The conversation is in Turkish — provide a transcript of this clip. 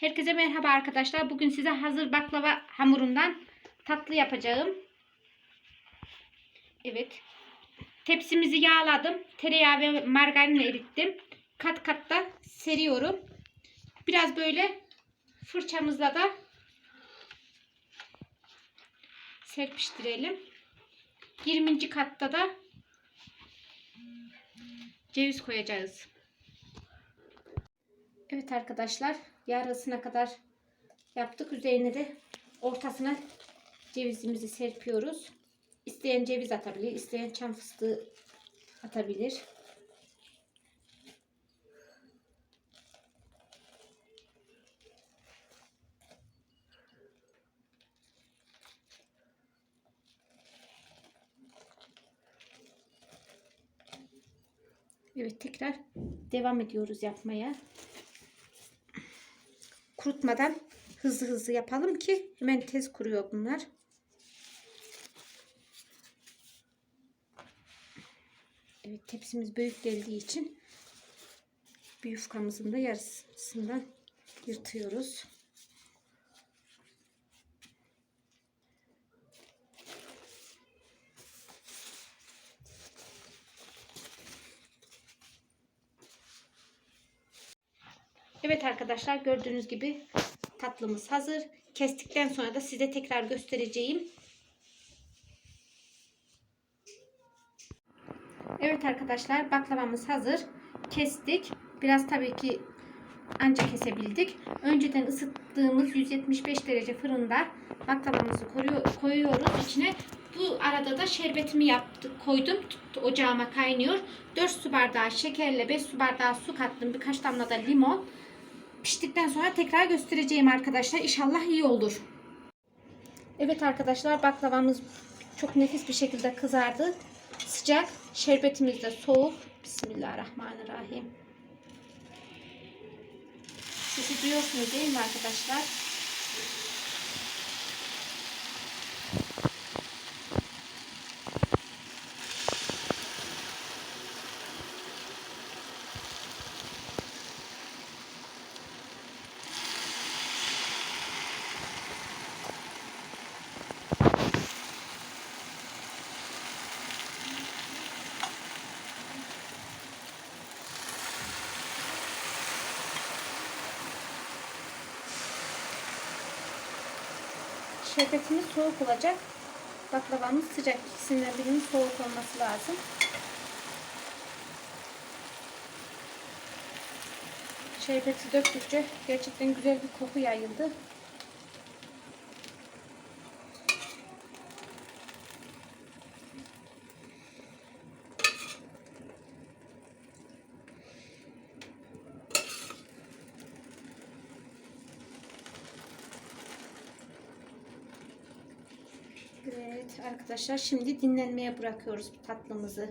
Herkese merhaba arkadaşlar. Bugün size hazır baklava hamurundan tatlı yapacağım. Evet. Tepsimizi yağladım. Tereyağı ve margarin erittim. Kat kat da seriyorum. Biraz böyle fırçamızla da serpiştirelim. 20. katta da ceviz koyacağız. Evet arkadaşlar yarısına kadar yaptık. Üzerine de ortasına cevizimizi serpiyoruz. İsteyen ceviz atabilir, isteyen çam fıstığı atabilir. Evet tekrar devam ediyoruz yapmaya kurutmadan hızlı hızlı yapalım ki hemen tez kuruyor bunlar. Evet tepsimiz büyük geldiği için bir yufkamızın da yarısından yırtıyoruz. Evet arkadaşlar gördüğünüz gibi tatlımız hazır. Kestikten sonra da size tekrar göstereceğim. Evet arkadaşlar baklavamız hazır. Kestik. Biraz tabii ki anca kesebildik. Önceden ısıttığımız 175 derece fırında baklavamızı koyuyoruz içine. Bu arada da şerbetimi yaptık, koydum. Ocağıma kaynıyor. 4 su bardağı şekerle 5 su bardağı su kattım. Birkaç damla da limon. Piştikten sonra tekrar göstereceğim arkadaşlar. İnşallah iyi olur. Evet arkadaşlar baklavamız çok nefis bir şekilde kızardı. Sıcak. Şerbetimiz de soğuk. Bismillahirrahmanirrahim. Sesi duyuyorsunuz değil mi arkadaşlar? Şerbetimiz soğuk olacak. Baklavamız sıcak. İkisinden birinin soğuk olması lazım. Şerbeti döktükçe gerçekten güzel bir koku yayıldı. Evet arkadaşlar şimdi dinlenmeye bırakıyoruz tatlımızı.